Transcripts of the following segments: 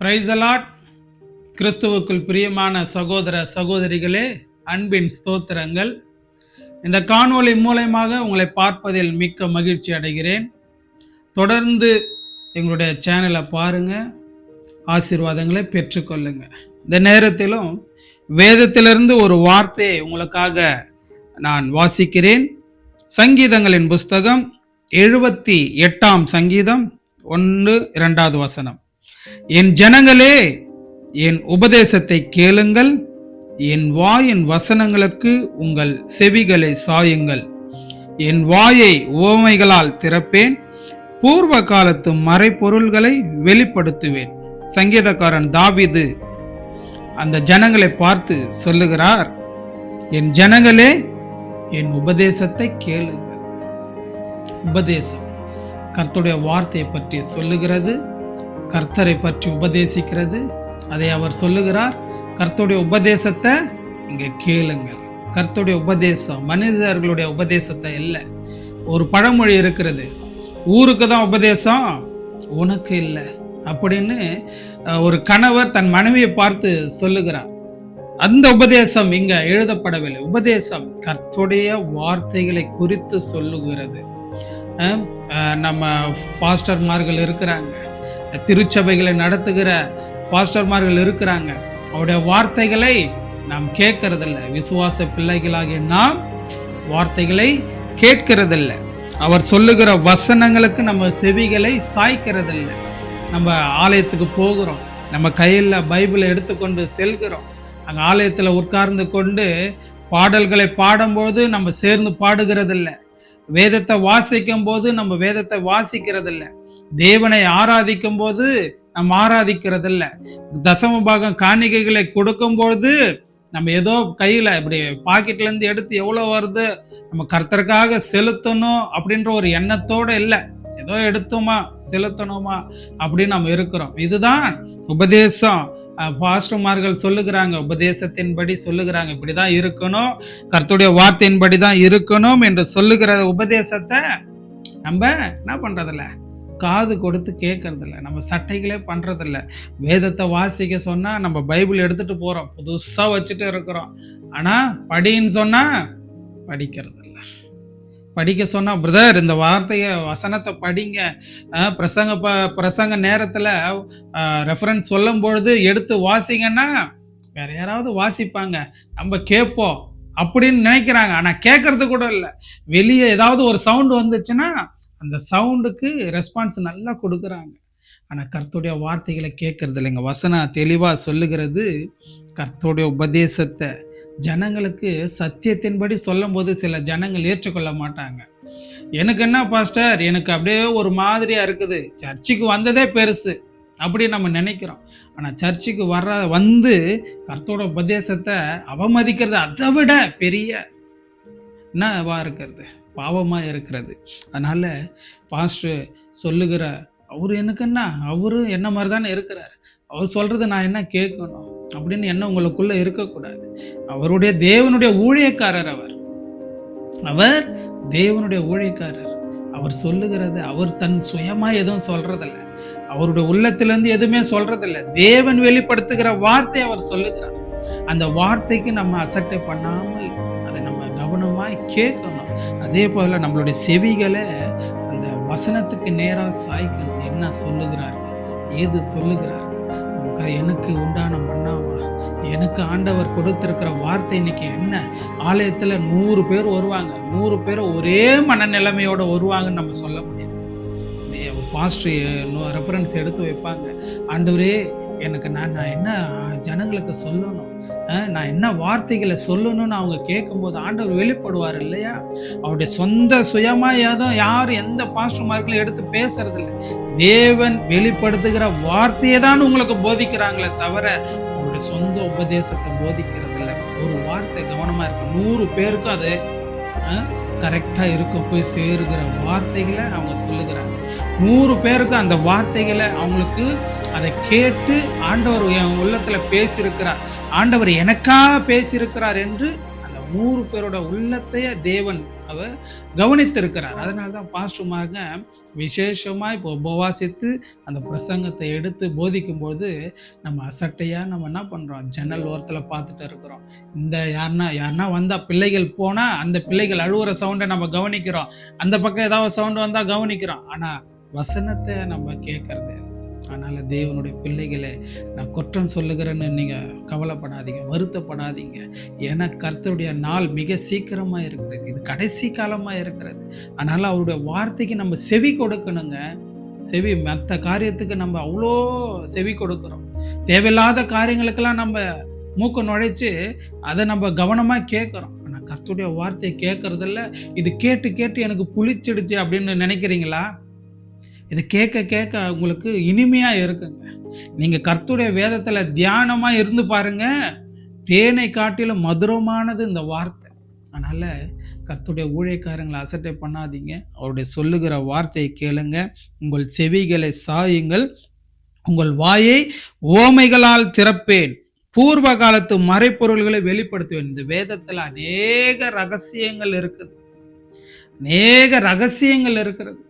பிரைசலாட் கிறிஸ்துவுக்குள் பிரியமான சகோதர சகோதரிகளே அன்பின் ஸ்தோத்திரங்கள். இந்த காணொலி மூலயமாக உங்களை பார்ப்பதில் மிக்க மகிழ்ச்சி அடைகிறேன். தொடர்ந்து எங்களுடைய சேனலை பாருங்கள் ஆசீர்வாதங்களை பெற்றுக்கொள்ளுங்க. இந்த நேரத்திலும் வேதத்திலிருந்து ஒரு வார்த்தையை உங்களுக்காக நான் வாசிக்கிறேன். சங்கீதங்களின் புஸ்தகம் எழுபத்தி எட்டாம் சங்கீதம் ஒன்று இரண்டாவது வசனம். என் ஜனங்களே என் உபதேசத்தை கேளுங்கள். என் வாயின் வசனங்களுக்கு உங்கள் செவிகளை சாயுங்கள். என் வாயை உவமைகளால் திறப்பேன். பூர்வ காலத்து மறைப்பொருள்களை வெளிப்படுத்துவேன். சங்கீதக்காரன் தாவிது அந்த ஜனங்களை பார்த்து சொல்லுகிறார் என் ஜனங்களே என் உபதேசத்தை கேளுங்கள். உபதேசம் கர்த்துடைய வார்த்தையை பற்றி சொல்லுகிறது. கர்த்தரை பற்றி உபதேசிக்கிறது. அதை அவர் சொல்லுகிறார். கர்த்தருடைய உபதேசத்தை இங்கே கேளுங்கள். கர்த்தருடைய உபதேசம் மனிதர்களுடைய உபதேசத்தை இல்லை ஒரு பழமொழி இருக்கிறது. ஊருக்கு தான் உபதேசம் உனக்கு இல்லை. அப்படின்னு ஒரு கணவர் தன் மனைவியை பார்த்து சொல்லுகிறார். அந்த உபதேசம் இங்க எழுதப்படவில்லை. உபதேசம் கர்த்துடைய வார்த்தைகளை குறித்து சொல்லுகிறது. நம்ம பாஸ்டர்மார்கள் இருக்கிறாங்க. திருச்சபைகளை நடத்துகிற பாஸ்டர்மார்கள் இருக்கிறாங்க. அவருடைய வார்த்தைகளை நாம் கேட்கறதில்ல. விசுவாச பிள்ளைகளாகிய நாம் வார்த்தைகளை கேட்கறதில்ல. அவர் சொல்லுகிற வசனங்களுக்கு நம்ம செவிகளை சாய்க்கிறதில்ல. நம்ம ஆலயத்துக்கு போகிறோம். நம்ம கையில் பைபிளை எடுத்துக்கொண்டு செல்கிறோம். அங்கே ஆலயத்தில் உட்கார்ந்து கொண்டு பாடல்களை பாடும்போது நம்ம சேர்ந்து பாடுகிறதில்ல. வேதத்தை வாசிக்கும் போது நம்ம வேதத்தை வாசிக்கிறதில்ல. தேவனை ஆராதிக்கும் போது நம்ம ஆராதிக்கிறதில்ல. தசம பாகம் காணிக்கைகளை கொடுக்கும்போது நம்ம ஏதோ கையில் இப்படி பாக்கெட்லேருந்து எடுத்து எவ்வளோ வருது நம்ம கர்த்தருக்காக செலுத்தணும் அப்படின்ற ஒரு எண்ணத்தோடு இல்லை. ஏதோ எடுத்தோமா செலுத்தணுமா அப்படின்னு நம்ம இருக்கிறோம். இதுதான் உபதேசம். பாஸ்டர்மார்கள் சொல்லுகிறாங்க உபதேசத்தின்படி சொல்லுகிறாங்க இப்படி தான் இருக்கணும் கர்த்துடைய வார்த்தையின்படி தான் இருக்கணும் என்று சொல்லுகிற உபதேசத்தை நம்ம என்ன பண்ணுறதில்ல காது கொடுத்து கேட்கறதில்ல நம்ம சட்டைகளே பண்ணுறதில்ல வேதத்தை வாசிக்க சொன்னால் நம்ம பைபிள் எடுத்துகிட்டு போகிறோம் புதுசாக வச்சுட்டு இருக்கிறோம். ஆனால் படின்னு சொன்னால் படிக்கிறதில்ல. படிக்க சொன்னால் பிரதர் இந்த வார்த்தையை வசனத்தை படிங்க. பிரசங்க ப பிரசங்க நேரத்தில் ரெஃபரன்ஸ் சொல்லும் பொழுது எடுத்து வாசிங்கன்னா வேற யாராவது வாசிப்பாங்க. நம்ம கேட்போம். அப்படின்னு நினைக்கிறாங்க. ஆனால் கேட்கறது கூட இல்லை. வெளியே ஏதாவது ஒரு சவுண்டு வந்துச்சுன்னா அந்த சவுண்டுக்கு ரெஸ்பான்ஸ் நல்லா கொடுக்குறாங்க. ஆனால் கர்த்தோடைய வார்த்தைகளை கேட்கறது இல்லைங்க. வசனம் தெளிவாக சொல்லுகிறது கர்த்தோடைய உபதேசத்தை ஜனங்களுக்கு சத்தியத்தின்படி சொல்லும்போது சில ஜனங்கள் ஏற்றுக்கொள்ள மாட்டாங்க. எனக்கு என்ன பாஸ்டர் எனக்கு அப்படியே ஒரு மாதிரியாக இருக்குது. சர்ச்சுக்கு வந்ததே பெருசு அப்படி நம்ம நினைக்கிறோம். ஆனால் சர்ச்சுக்கு வர்ற வந்து கர்த்தோட உபதேசத்தை அவமதிக்கிறது அதை விட பெரிய என்னவா இருக்கிறது? பாவமாக இருக்கிறது. அதனால் பாஸ்டர் சொல்லுகிற அவர் எனக்கு என்ன? என்ன மாதிரி தானே இருக்கிறார். அவர் சொல்கிறது நான் என்ன கேட்கணும்? அப்படின்னு என்ன உங்களுக்குள்ள இருக்கக்கூடாது. அவருடைய தேவனுடைய ஊழியக்காரர் அவர். அவர் தேவனுடைய ஊழியக்காரர். அவர் சொல்லுகிறது அவர் தன் சுயமா எதுவும் சொல்றதில்ல. அவருடைய உள்ளத்திலிருந்து எதுவுமே சொல்றதில்ல. தேவன் வெளிப்படுத்துகிற வார்த்தை அவர் சொல்லுகிறார். அந்த வார்த்தைக்கு நம்ம அசட்டை பண்ணாமல் அதை நம்ம கவனமாய் கேட்கணும். அதே போல நம்மளுடைய செவிகளை அந்த வசனத்துக்கு நேராக சாய்க்கணும். என்ன சொல்லுகிறார்கள்? ஏது சொல்லுகிறார்கள்? எனக்கு உண்டான மன்னா எனக்கு ஆண்டவர் கொடுத்திருக்கிற வார்த்தை இன்னைக்கு என்ன? ஆலயத்தில் நூறு பேர் வருவாங்க. நூறு பேர் ஒரே மனநிலைமையோட வருவாங்கன்னு நம்ம சொல்ல முடியாது. பாஸ்டர் ரெஃபரன்ஸ் எடுத்து வைப்பாங்க. ஆண்டவரே எனக்கு நான் நான் என்ன ஜனங்களுக்கு சொல்லணும்? நான் என்ன வார்த்தைகளை சொல்லணும்னு அவங்க கேட்கும்போது ஆண்டவர் வெளிப்படுவார் இல்லையா? அவருடைய சொந்த சுயமாக ஏதோ யாரும் எந்த பாஸ்டர்மார்களும் எடுத்து பேசுறது இல்லை தேவன் வெளிப்படுத்துகிற வார்த்தையை தான் உங்களுக்கு போதிக்கிறாங்களே தவிர அவருடைய சொந்த உபதேசத்தை போதிக்கிறது இல்லை ஒரு வார்த்தை கவனமாக இருக்கும் நூறு பேருக்கும் அது கரெக்டாக இருக்கும் போய் சேருகிற வார்த்தைகளை அவங்க சொல்லுகிறாங்க. நூறு பேருக்கு அந்த வார்த்தைகளை அவங்களுக்கு அதை கேட்டு ஆண்டவர் என் உள்ளத்தில் பேசியிருக்கிறார். ஆண்டவர் எனக்காக பேசியிருக்கிறார் என்று நூறு பேரோட உள்ளத்தையே தேவன் அவர் கவனித்திருக்கிறார். அதனால தான் பாஸ்டருமாக விசேஷமாக இப்போ உபவாசித்து அந்த பிரசங்கத்தை எடுத்து போதிக்கும்போது நம்ம அசட்டையாக நம்ம என்ன பண்ணுறோம் ஜன்னல் ஓரத்தில் பார்த்துட்டு இருக்கிறோம். இந்த யாருன்னா யாருன்னா வந்தால் பிள்ளைகள் போனால் அந்த பிள்ளைகள் அழுவுற சவுண்டை நம்ம கவனிக்கிறோம். அந்த பக்கம் ஏதாவது சவுண்டு வந்தால் கவனிக்கிறோம். ஆனால் வசனத்தை நம்ம கேட்கறது அதனால் தேவனுடைய பிள்ளைகளை நான் குற்றம் சொல்லுகிறேன்னு நீங்கள் கவலைப்படாதீங்க வருத்தப்படாதீங்க. ஏன்னா கர்த்தருடைய நாள் மிக சீக்கிரமாக இருக்கிறது. இது கடைசி காலமாக இருக்கிறது. அதனால் அவருடைய வார்த்தைக்கு நம்ம செவி கொடுக்கணுங்க. செவி மற்ற காரியத்துக்கு நம்ம அவ்வளோ செவி கொடுக்குறோம். தேவையில்லாத காரியங்களுக்கெல்லாம் நம்ம மூக்க நுழைச்சி அதை நம்ம கவனமாக கேட்குறோம். ஆனால் கர்த்தருடைய வார்த்தையை கேட்குறதில்ல. இது கேட்டு கேட்டு எனக்கு புளிச்சிடுச்சு அப்படின்னு நினைக்கிறீங்களா? இதை கேட்க கேட்க உங்களுக்கு இனிமையாக இருக்குங்க. நீங்கள் கர்த்துடைய வேதத்தில் தியானமாக இருந்து பாருங்கள் தேனை காட்டிலும் மதுரமானது இந்த வார்த்தை. அதனால் கர்த்துடைய ஊழியக்காரங்களை அசட்டை பண்ணாதீங்க. அவருடைய சொல்லுகிற வார்த்தையை கேளுங்க. உங்கள் செவிகளை சாயுங்கள். உங்கள் வாயை ஓமைகளால் திறப்பேன். பூர்வ காலத்து மறைப்பொருள்களை வெளிப்படுத்துவேன். இந்த வேதத்தில் அநேக ரகசியங்கள் இருக்குது. அநேக ரகசியங்கள் இருக்கிறது.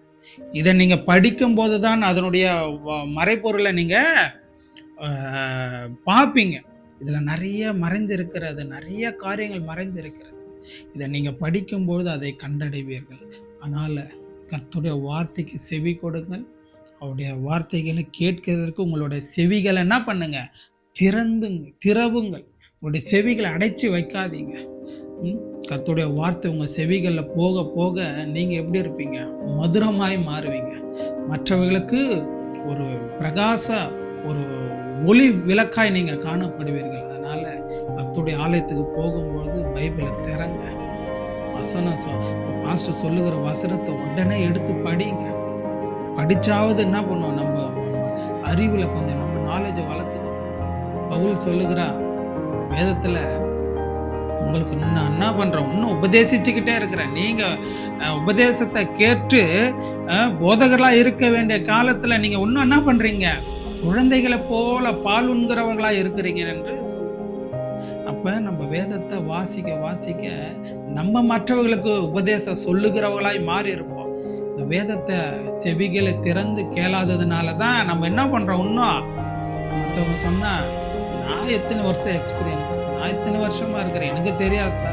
இதை நீங்கள் படிக்கும்போது தான் அதனுடைய வ- மறைப்பொருளை நீங்கள் பார்ப்பீங்க. இதில் நிறைய மறைஞ்சிருக்கிறது நிறைய காரியங்கள் மறைஞ்சிருக்கிறது. இதை நீங்கள் படிக்கும்பொழுது அதை கண்டடைவீர்கள். அதனால் கர்த்துடைய வார்த்தைக்கு செவி கொடுங்கள். அவருடைய வார்த்தைகளை கேட்கிறதற்கு உங்களுடைய செவிகளை என்ன பண்ணுங்கள் திறந்துங்க திறவுங்கள். உங்களுடைய செவிகளை அடைச்சி வைக்காதீங்க. கத்துடைய வார்த்தை உங்கள் செவிகளில் போக போக நீங்கள் எப்படி இருப்பீங்க? மதுரமாய் மாறுவீங்க. மற்றவர்களுக்கு ஒரு பிரகாச ஒரு ஒளி விளக்காய் நீங்கள் காணப்படுவீர்கள். அதனால் கத்துடைய ஆலயத்துக்கு போகும்போது பைபிளை திறங்க. வசனம் சொ பாஸ்டர் சொல்லுகிற வசனத்தை உடனே எடுத்து படிங்க. படித்தாவது என்ன பண்ணுவோம் நம்ம அறிவில் கொஞ்சம் நம்ம நாலேஜை வளர்த்துக்கணும். பவுல் சொல்லுகிறா வேதத்தில் உங்களுக்கு நான் என்ன பண்ணுறேன் இன்னும் உபதேசிச்சுக்கிட்டே இருக்கிறேன். நீங்கள் உபதேசத்தை கேட்டு போதகர்களாக இருக்க வேண்டிய காலத்தில் நீங்கள் இன்னும் என்ன பண்ணுறீங்க குழந்தைகளை போல பால் உண்கிறவர்களாக இருக்கிறீங்க என்று சொல்லுவாங்க அப்போ நம்ம வேதத்தை வாசிக்க வாசிக்க நம்ம மற்றவர்களுக்கு உபதேசம் சொல்லுகிறவர்களாய் மாறி இருப்போம். இந்த வேதத்தை செவிகளை திறந்து கேளாததுனால தான் நம்ம என்ன பண்ணுறோம் இன்னும் மற்றவங்க சொன்னால் நான் எத்தனை வருஷம் எக்ஸ்பீரியன்ஸ் நான் இத்தனை வருஷமாக இருக்கிறேன்? எனக்கு தெரியாதா?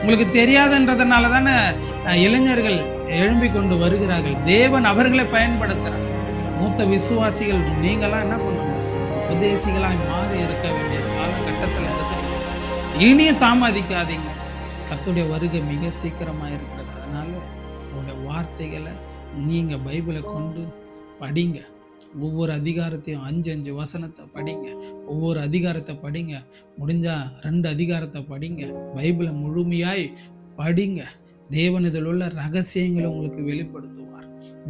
உங்களுக்கு தெரியாதுன்றதுனால தானே இளைஞர்கள் எழும்பி கொண்டு வருகிறார்கள். தேவன் அவர்களை பயன்படுத்துகிறார் மூத்த விசுவாசிகள் நீங்களாம் என்ன பண்ணணும்? உபதேசிகளாய் மாறி இருக்க வேண்டிய காலகட்டத்தில் இருக்கிறீங்க. இனியும் தாமதிக்காதீங்க. கத்துடைய வருகை மிக சீக்கிரமாக இருக்கிறது. அதனால் உங்களுடைய வார்த்தைகளை நீங்கள் பைபிளை கொண்டு படிங்க. ஒவ்வொரு அதிகாரத்தையும் அஞ்சு அஞ்சு வசனத்தை படிங்க. ஒவ்வொரு அதிகாரத்தை படிங்க. முடிஞ்சா ரெண்டு அதிகாரத்தை படிங்க. பைபிளை முழுமையாய் படிங்க. தேவன் இதில் உள்ள ரகசியங்களை உங்களுக்கு வெளிப்படுத்துவார்.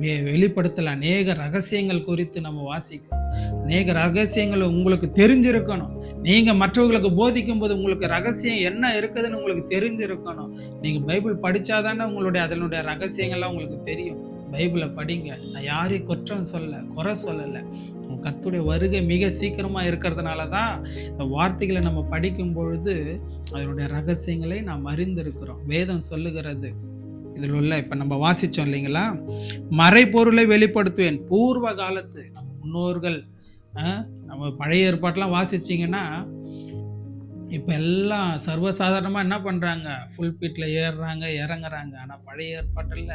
வெ- வெளிப்படுத்தல அநேக ரகசியங்கள் குறித்து நம்ம வாசிக்கிறோம். அநேக ரகசியங்கள் உங்களுக்கு தெரிஞ்சிருக்கணும். நீங்க மற்றவர்களுக்கு போதிக்கும் போது உங்களுக்கு ரகசியம் என்ன இருக்குதுன்னு உங்களுக்கு தெரிஞ்சிருக்கணும். நீங்க பைபிள் படித்தாதானே உங்களுடைய அதனுடைய ரகசியங்கள்லாம் உங்களுக்கு தெரியும். பைபிளை படிங்க. நான் யாரையும் குற்றம் சொல்ல குறை சொல்லலை. கத்துடைய வருகை மிக சீக்கிரமாக இருக்கிறதுனால தான் இந்த வார்த்தைகளை நம்ம படிக்கும் பொழுது அதனுடைய ரகசியங்களை நாம் அறிந்திருக்கிறோம். வேதம் சொல்லுகிறது. இதில் உள்ள இப்போ நம்ம வாசிச்சோம் இல்லைங்களா? மறைப்பொருளை வெளிப்படுத்துவேன். பூர்வ காலத்து நம்ம முன்னோர்கள் நம்ம பழைய ஏற்பாட்டெலாம் வாசிச்சிங்கன்னா இப்போ எல்லாம் சர்வசாதாரணமாக என்ன பண்ணுறாங்க ஃபுல் பீட்டில் ஏறுறாங்க இறங்குறாங்க. ஆனால் பழைய ஏற்பாட்டில்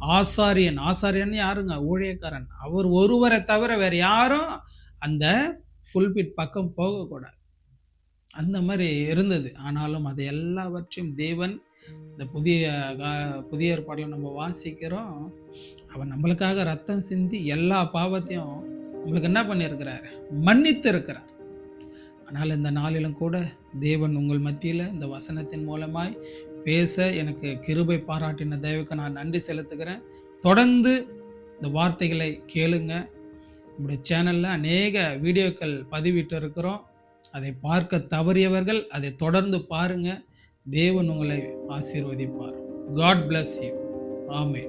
ஆசாரியன் ஆசாரியன் யாருங்க? ஊழியக்காரன். அவர் ஒருவரை தவிர வேறு யாரும் அந்த ஃபுல் பீட் பக்கம் போகக்கூடாது. அந்த மாதிரி இருந்தது. ஆனாலும் அது எல்லாவற்றையும் தேவன் இந்த புதிய கா- புதிய ஏற்பாட்டில் நம்ம வாசிக்கிறோம். அவன் நம்மளுக்காக ரத்தம் சிந்தி எல்லா பாவத்தையும் நம்மளுக்கு என்ன பண்ணியிருக்கிறார்? மன்னித்து இருக்கிறார் ஆனால் இந்த நாளிலும் கூட தேவன் உங்கள் மத்தியில் இந்த வசனத்தின் மூலமாய் பேச எனக்கு கிருபை பாராட்டின தயவுக்கு நான் நன்றி செலுத்துகிறேன். தொடர்ந்து இந்த வார்த்தைகளை கேளுங்க. நம்முடைய சேனலில் அநேக வீடியோக்கள் பதிவிட்டு இருக்கிறோம். அதை பார்க்க தவறியவர்கள் அதை தொடர்ந்து பாருங்கள் தேவன் உங்களை ஆசீர்வதிப்பார். காட் பிளஸ் யூ ஆமே